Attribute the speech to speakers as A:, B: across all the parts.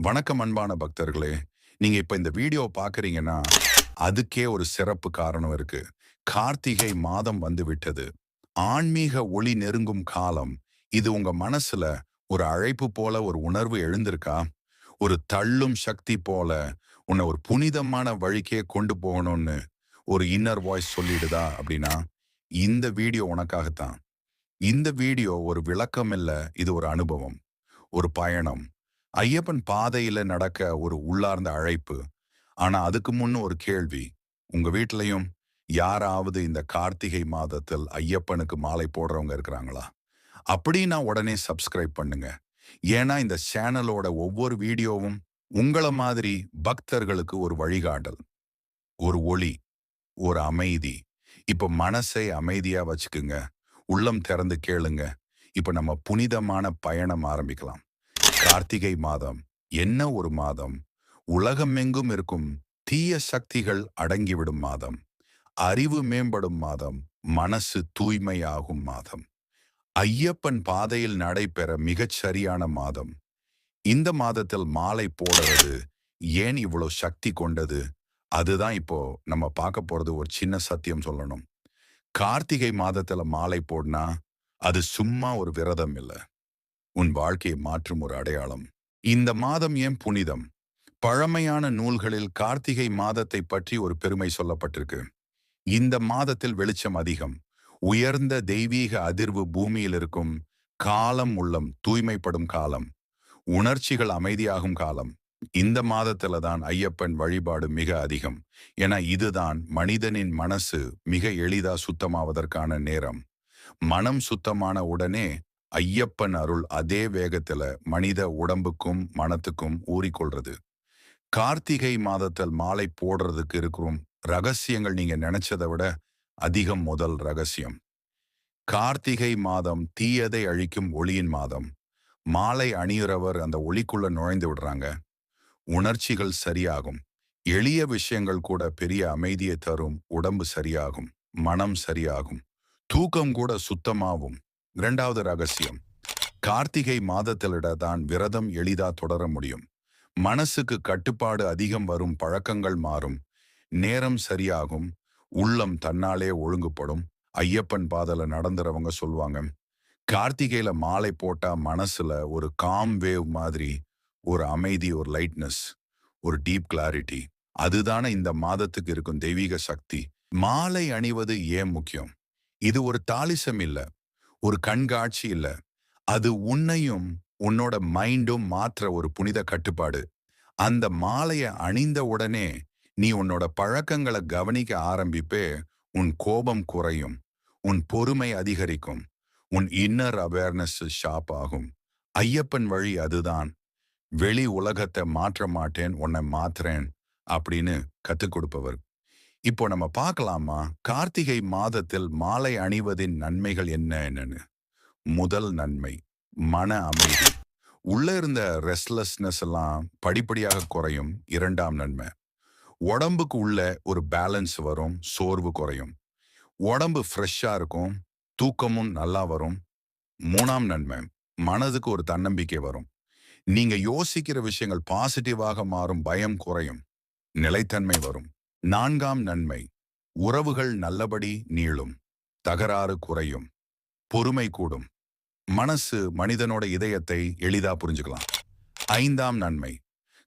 A: வணக்கம் அன்பான பக்தர்களே. நீங்க இப்ப இந்த வீடியோ பாக்குறீங்கன்னா அதுக்கே ஒரு சிறப்பு காரணம் இருக்கு. கார்த்திகை மாதம் வந்து விட்டது ஆன்மீக ஒளி நெருங்கும் காலம். இது உங்க மனசுல ஒரு அழைப்பு போல ஒரு உணர்வு எழுந்திருக்கா? ஒரு தள்ளும் சக்தி போல உன்னை ஒரு புனிதமான வழிக்கே கொண்டு போகணும்னு ஒரு இன்னர் வாய்ஸ் சொல்லிடுதா அப்படின்னா இந்த வீடியோ உனக்காகத்தான். இந்த வீடியோ ஒரு விளக்கம் இல்லை இது ஒரு அனுபவம். ஒரு பயணம். ஐயப்பன் பாதையில நடக்க ஒரு உள்ளார்ந்த அழைப்பு. ஆனா அதுக்கு முன்னு ஒரு கேள்வி. உங்க வீட்லயும் யாராவது இந்த கார்த்திகை மாதத்தில் ஐயப்பனுக்கு மாலை போடுறவங்க இருக்கிறாங்களா? அப்படின்னா உடனே சப்ஸ்கிரைப் பண்ணுங்க. ஏன்னா இந்த சேனலோட ஒவ்வொரு வீடியோவும் உங்கள மாதிரி பக்தர்களுக்கு ஒரு வழிகாட்டல் ஒரு ஒளி ஒரு அமைதி. இப்ப மனசை அமைதியா வச்சுக்குங்க. உள்ளம் திறந்து கேளுங்க. இப்ப நம்ம புனிதமான பயணம் ஆரம்பிக்கலாம். கார்த்திகை மாதம். என்ன ஒரு மாதம்? உலகமெங்கும் இருக்கும் தீய சக்திகள் அடங்கிவிடும் மாதம். அறிவு மேம்படும் மாதம். மனசு தூய்மையாகும் மாதம். ஐயப்பன் பாதையில் நடைபெற மிகச் சரியான மாதம். இந்த மாதத்தில் மாலை போடுறது ஏன் இவ்வளவு சக்தி கொண்டது? அதுதான் இப்போ நம்ம பார்க்க போறது ஒரு சின்ன சத்தியம் சொல்லணும். கார்த்திகை மாதத்துல மாலை போடனா அது சும்மா ஒரு விரதம் இல்லை. உன் வாழ்க்கையை மாற்றும் ஒரு அடையாளம். இந்த மாதம் ஏன் புனிதம்? பழமையான நூல்களில் கார்த்திகை மாதத்தை பற்றி ஒரு பெருமை சொல்லப்பட்டிருக்கு. இந்த மாதத்தில் வெளிச்சம் அதிகம். உயர்ந்த தெய்வீக அதிர்வு பூமியில் இருக்கும் காலம் உள்ளம் தூய்மைப்படும் காலம். உணர்ச்சிகள் அமைதியாகும் காலம். இந்த மாதத்துல தான் ஐயப்பன் வழிபாடு மிக அதிகம். என இதுதான் மனிதனின் மனசு மிக எளிதா சுத்தமாவதற்கான நேரம். மனம் சுத்தமான உடனே ஐயப்பன் அருள் அதே வேகத்துல மனித உடம்புக்கும் மனத்துக்கும் ஊறிக்கொள்றது. கார்த்திகை மாதத்தில் மாலை போடுறதுக்கு இருக்கிறோம் ரகசியங்கள் நீங்க நினைச்சதை விட அதிகம் முதல் ரகசியம். கார்த்திகை மாதம் தீயதை அழிக்கும் ஒளியின் மாதம். மாலை அணியுறவர் அந்த ஒளிக்குள்ள நுழைந்து விடுறாங்க. உணர்ச்சிகள் சரியாகும். எளிய விஷயங்கள் கூட பெரிய அமைதியை தரும். உடம்பு சரியாகும். மனம் சரியாகும். தூக்கம் கூட சுத்தமாகும். இரண்டாவது ரகசியம் கார்த்திகை மாதத்திலிட தான் விரதம் எளிதா தொடர முடியும். மனசுக்கு கட்டுப்பாடு அதிகம் வரும் பழக்கங்கள் மாறும். நேரம் சரியாகும் உள்ளம் தன்னாலே ஒழுங்குபடும். ஐயப்பன் பாதல நடந்துறவங்க சொல்லுவாங்க கார்த்திகையில மாலை போட்டா மனசுல ஒரு காம் வேவ் மாதிரி ஒரு அமைதி ஒரு லைட்னஸ் ஒரு டீப் கிளாரிட்டி அதுதானே இந்த மாதத்துக்கு இருக்கும் தெய்வீக சக்தி. மாலை அணிவது ஏன் முக்கியம்? இது ஒரு தாலிசம் இல்ல. ஒரு கண்காட்சி இல்ல. அது உன்னையும் உன்னோட மைண்டும் மாற்ற ஒரு புனித கட்டுப்பாடு. அந்த மாலையை அணிந்த உடனே நீ உன்னோட பழக்கங்களை கவனிக்க ஆரம்பிப்பே உன் கோபம் குறையும் உன் பொறுமை அதிகரிக்கும் உன் இன்னர் அவேர்னஸ் ஷாப் ஆகும். ஐயப்பன் வழி அதுதான். வெளி உலகத்தை மாற்ற மாட்டேன் உன்னை மாத்துறேன் அப்படின்னு கத்துக் கொடுப்பவர் இப்போ நம்ம பார்க்கலாமா? கார்த்திகை மாதத்தில் மாலை அணிவதின் நன்மைகள் என்ன என்னன்னு? முதல் நன்மை மன அமைதி. உள்ள இருந்த ரெஸ்ட்லெஸ்னஸ் எல்லாம் படிப்படியாக குறையும். இரண்டாம் நன்மை உடம்புக்கு உள்ள ஒரு பேலன்ஸ் வரும் சோர்வு குறையும். உடம்பு ஃப்ரெஷ்ஷா இருக்கும் தூக்கமும் நல்லா வரும். மூணாம் நன்மை மனதுக்கு ஒரு தன்னம்பிக்கை வரும். நீங்க யோசிக்கிற விஷயங்கள் பாசிட்டிவாக மாறும் பயம் குறையும் நிலைத்தன்மை வரும். நான்காம் நன்மை. உறவுகள் நல்லபடி நீளும். தகராறு குறையும். பொறுமை கூடும். மனசு மனிதனோட இதயத்தை எளிதா புரிஞ்சுக்கலாம். ஐந்தாம் நன்மை.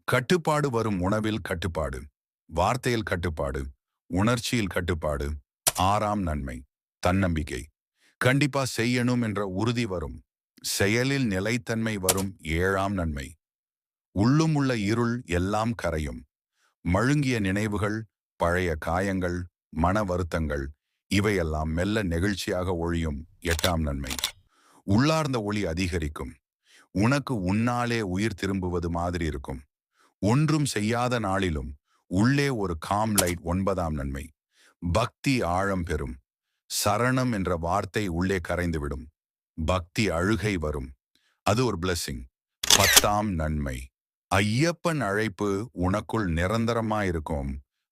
A: கட்டுப்பாடு வரும் உணவில் கட்டுப்பாடு. வார்த்தையில் கட்டுப்பாடு. உணர்ச்சியில் கட்டுப்பாடு. ஆறாம் நன்மை. தன்னம்பிக்கை. கண்டிப்பா செய்யணும் என்ற உறுதி வரும். செயலில் நிலைத்தன்மை வரும் ஏழாம் நன்மை. உள்ளும் உள்ள இருள் எல்லாம் கரையும். மழுங்கிய நினைவுகள் பழைய காயங்கள் மன வருத்தங்கள் இவையெல்லாம் மெல்ல நெகிழ்ச்சியாக ஒழியும் எட்டாம் நன்மை. உள்ளார்ந்த ஒளி அதிகரிக்கும். உனக்கு உன்னாலே உயிர் திரும்புவது மாதிரி இருக்கும். ஒன்றும் செய்யாத நாளிலும் உள்ளே ஒரு காம் லைட் ஒன்பதாம் நன்மை. பக்தி ஆழம் பெறும். சரணம் என்ற வார்த்தை உள்ளே கரைந்துவிடும். பக்தி அழுகை வரும். அது ஒரு பிளஸ்ஸிங் பத்தாம் நன்மை. ஐயப்பன் அழைப்பு உனக்குள் நிரந்தரமாயிருக்கும்.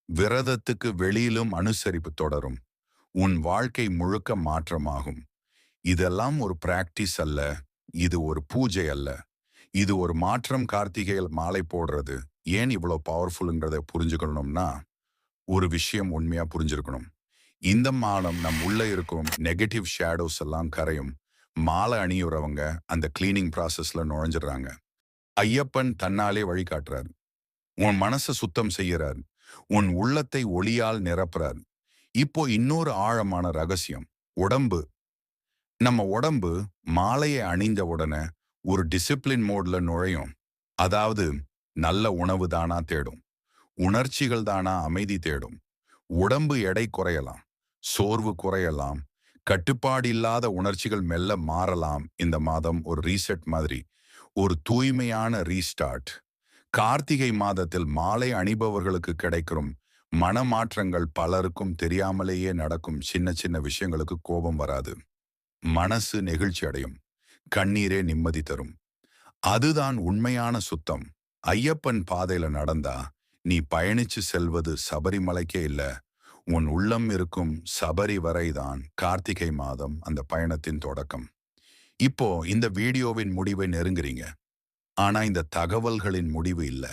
A: விரதத்துக்கு வெளியிலும் அனுசரிப்பு தொடரும். உன் வாழ்க்கை முழுக்க மாற்றமாகும். இதெல்லாம் ஒரு பிராக்டிஸ் அல்ல. இது ஒரு பூஜை அல்ல. இது ஒரு மாற்றம் கார்த்திகையில் மாலை போடுறது. ஏன் இவ்வளோ பவர்ஃபுல்ங்கிறத புரிஞ்சுக்கணும்னா ஒரு விஷயம் உண்மையா புரிஞ்சிருக்கணும். இந்த மாதம் நம் உள்ள இருக்கும் நெகட்டிவ் ஷேடோஸ் எல்லாம் கரையும். மாலை அணியுறவங்க அந்த கிளீனிங் ப்ராசஸ்ல நுழைஞ்சிடுறாங்க. ஐயப்பன் தன்னாலே வழிகாட்டுறார். உன் மனசை சுத்தம் செய்யறாரு உன் உள்ளத்தை ஒளியால் நிரப்புறார். இப்போ இன்னொரு ஆழமான ரகசியம் உடம்பு. நம்ம உடம்பு மாலையை அணிந்த உடனே ஒரு டிசிப்ளின் மோட்ல நுழையும். அதாவது நல்ல உணவு தானா தேடும். உணர்ச்சிகள் தானா அமைதி தேடும். உடம்பு எடை குறையலாம் சோர்வு குறையலாம் கட்டுப்பாடு இல்லாத உணர்ச்சிகள் மெல்ல மாறலாம். இந்த மாதம் ஒரு ரீசெட் மாதிரி ஒரு தூய்மையான ரீஸ்டார்ட் கார்த்திகை மாதத்தில் மாலை அணிபவர்களுக்கு கிடைக்கும் மனமாற்றங்கள் பலருக்கும் தெரியாமலேயே நடக்கும் சின்ன சின்ன விஷயங்களுக்கு கோபம் வராது. மனசு நெகிழ்ச்சி அடையும். கண்ணீரே நிம்மதி தரும். அதுதான் உண்மையான சுத்தம். ஐயப்பன் பாதையில நடந்தா நீ பயணிச்சு செல்வது சபரிமலைக்கே இல்ல. உன் உள்ளம் இருக்கும் சபரி வரைதான் கார்த்திகை மாதம் அந்த பயணத்தின் தொடக்கம். இப்போ இந்த வீடியோவின் முடிவை நெருங்குறீங்க. ஆனா இந்த தகவல்களின் முடிவு இல்ல.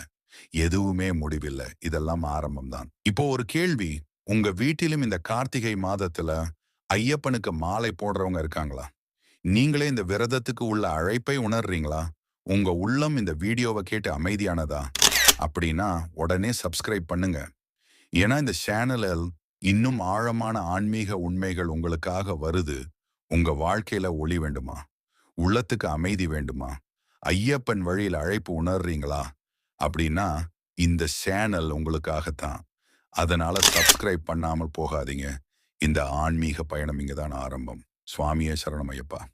A: எதுவுமே முடிவில்லை இதெல்லாம் ஆரம்பம் தான் இப்போ ஒரு கேள்வி. உங்க வீட்டிலும் இந்த கார்த்திகை மாதத்துல ஐயப்பனுக்கு மாலை போடுறவங்க இருக்காங்களா? நீங்களே இந்த விரதத்துக்கு உள்ள அழைப்பை உணர்றீங்களா? உங்க உள்ளம் இந்த வீடியோவை கேட்டு அமைதியானதா? அப்படின்னா உடனே சப்ஸ்கிரைப் பண்ணுங்க. ஏன்னா இந்த சேனலில் இன்னும் ஆழமான ஆன்மீக உண்மைகள் உங்களுக்காக வருது. உங்க வாழ்க்கையில ஒளி வேண்டுமா? உள்ளத்துக்கு அமைதி வேண்டுமா? ஐயப்பன் வழியில் அழைப்பு உணர்றீங்களா? அப்படின்னா இந்த சேனல் உங்களுக்காகத்தான். அதனால சப்ஸ்கிரைப் பண்ணாமல் போகாதீங்க. இந்த ஆன்மீக பயணம் இங்கதான் ஆரம்பம். சுவாமியே சரணமையப்பா